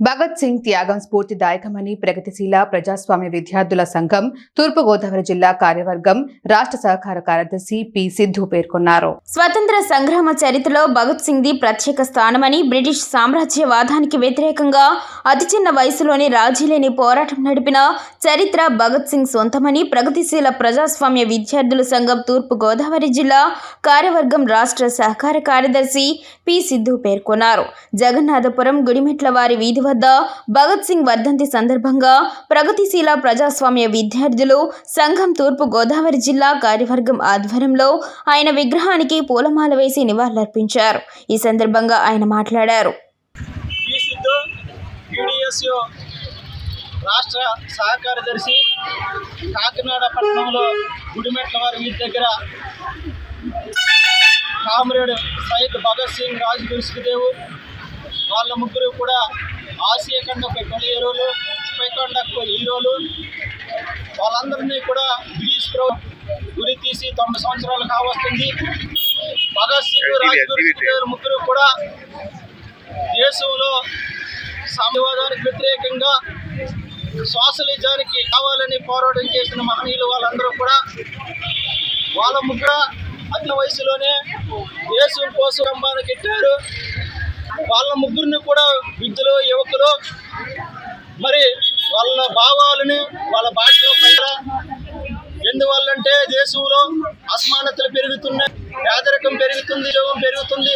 భగత్ సింగ్ త్యాగం స్ఫూర్తిదాయకమని ప్రగతిశీల ప్రజాస్వామ్య విద్యార్థుల సంఘం తూర్పుగోదావరి జిల్లా కార్యవర్గం రాష్ట్ర సహకార కార్యదర్శి పి సిద్ధు పేర్కొన్నారు. స్వతంత్ర సంగ్రామ చరిత్రలో భగత్ సింగ్ ది ప్రత్యేక స్థానమని బ్రిటిష్ సామ్రాజ్యవాదానికి వ్యతిరేకంగా అతి చిన్న వయసులోనే రాజీలేని పోరాటం నడిపిన చరిత్ర భగత్ సింగ్ సొంతమని ప్రగతిశీల ప్రజాస్వామ్య విద్యార్థుల సంఘం తూర్పుగోదావరి జిల్లా కార్యవర్గం రాష్ట్ర సహకార కార్యదర్శి పి సిద్ధు పేర్కొన్నారు. జగన్నాథపురం గుడిమెట్ల వారి వీధి వద్ద భగత్ సింగ్ వర్ధంతి సందర్భంగా ప్రగతిశీల ప్రజాస్వామ్య విద్యార్థులు సంఘం తూర్పు గోదావరి జిల్లా కార్యవర్గం ఆధ్వర్యంలో ఆయన విగ్రహానికి పూలమాల వేసి నివాళులర్పించారు. ఈ సందర్భంగా ఆయన మాట్లాడారు. రాష్ట్ర సహకార్యదర్శి కాకినాడ పట్టణంలో గుడిమెట్ల వారి వీధి దగ్గర కామ్రేడ్ సయ్యద్ భగత్ సింగ్ రాజ్గురు సుఖదేవ్ వాళ్ళ ముగ్గురు కూడా ఆసియా ఖండపు తొలి హీరోలు ముప్పై ఖండపు హీరోలు వాళ్ళందరినీ కూడా బ్రిటిష్ ప్రభుత్వం గురి తీసి తొంభై సంవత్సరాలు కావస్తుంది. భగత్ సింగ్ రాజ్గురు ముగ్గురు కూడా దేశంలో సామ్యవాదానికి వ్యతిరేకంగా సోషలిజానికి కావాలని పోరాటం చేసిన మహనీయులు వాళ్ళందరూ కూడా వాళ్ళ ముగ్గుర అతి వయసులోనే దేశం కోసం రంభానికి ఎట్టారు వాళ్ళ ముగ్గురిని కూడా విద్యలో యువకులు మరి వాళ్ళ భావాలని వాళ్ళ భాషలో పైన ఎందువల్లంటే దేశంలో అసమానతలు పెరుగుతున్నాయి పేదరికం పెరుగుతుంది యోగం పెరుగుతుంది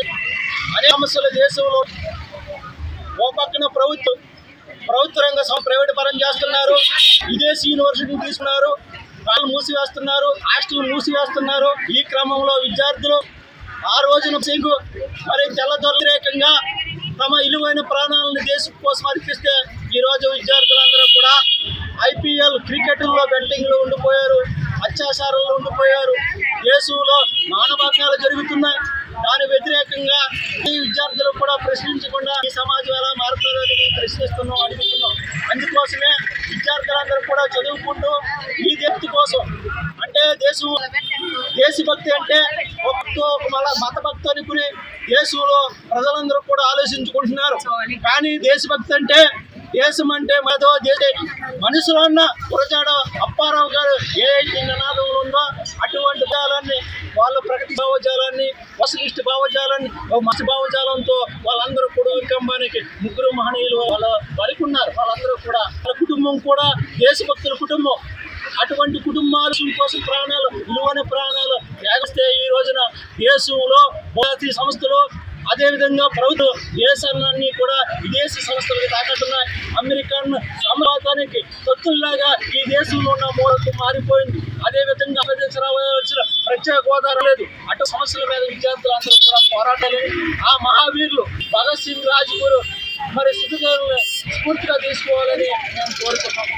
అనే సమస్యలు దేశంలో ఓ పక్కన ప్రభుత్వం ప్రభుత్వ రంగ ప్రైవేట్ పరం చేస్తున్నారు విదేశీ యూనివర్సిటీని తీసుకున్నారు వాళ్ళు మూసివేస్తున్నారు హాస్టల్ మూసివేస్తున్నారు ఈ క్రమంలో విద్యార్థులు ఆ రోజున సింగు మరి తెల్ల వ్యతిరేకంగా తమ ఇలువైన ప్రాణాలను దేశం కోసం అర్పిస్తే ఈ రోజు విద్యార్థులందరూ కూడా ఐపీఎల్ క్రికెట్లో బెట్టింగ్లో ఉండిపోయారు అత్యాచారంలో ఉండిపోయారు. దేశంలో మానభంగాలు జరుగుతున్నాయి. దాని వ్యతిరేకంగా ఈ విద్యార్థులు కూడా ప్రశ్నించకుండా ఈ సమాజం ఎలా మారుతుందో ప్రశ్నిస్తున్నాం అడుగుతున్నాం. అందుకోసమే విద్యార్థులందరూ కూడా చదువుకుంటూ ఈ దేశం కోసం దేశం దేశభక్తి అంటే భక్తు, మళ్ళా మత భక్తు అనుకుని దేశంలో ప్రజలందరూ కూడా ఆలోచించుకుంటున్నారు. కానీ దేశభక్తి అంటే దేశం అంటే మదో దేశ. మనుషులు అన్న గురజాడ అప్పారావు గారు ఏ నినాదంలో ఉందో అటువంటి కాలాన్ని వాళ్ళ ప్రగతి భావజాలాన్ని వసలిష్ట భావజాలాన్ని మసి భావజాలంతో వాళ్ళందరూ కూడా వికంబానికి ముగ్గురు మహనీయులు వాళ్ళ వరకున్నారు వాళ్ళందరూ కూడా వాళ్ళ కుటుంబం కూడా దేశభక్తుల కుటుంబం. అటువంటి కుటుంబాల కోసం ప్రాణాలు విలువైన ప్రాణాలు త్యాగిస్తే ఈ రోజున దేశంలో భారతీయ సంస్థలు అదేవిధంగా ప్రభుత్వం దేశాలన్నీ కూడా విదేశీ సంస్థలకు తాకట్టున్నాయి. అమెరికన్ సామ్రాజ్యానికి తొత్తుల్లాగా ఈ దేశంలో ఉన్న మూలకు మారిపోయింది. అదేవిధంగా ఆంధ్రప్రదేశ్ రావాల్సిన ప్రత్యేక హోదా లేదు అటు సమస్యల మీద విద్యార్థులు అందరూ కూడా పోరాటలేదు ఆ మహావీరులు భగత్ సింగ్ రాజ్గురు మరి సుఖదేవుని స్ఫూర్తిగా తీసుకోవాలని మేము కోరుతున్నాం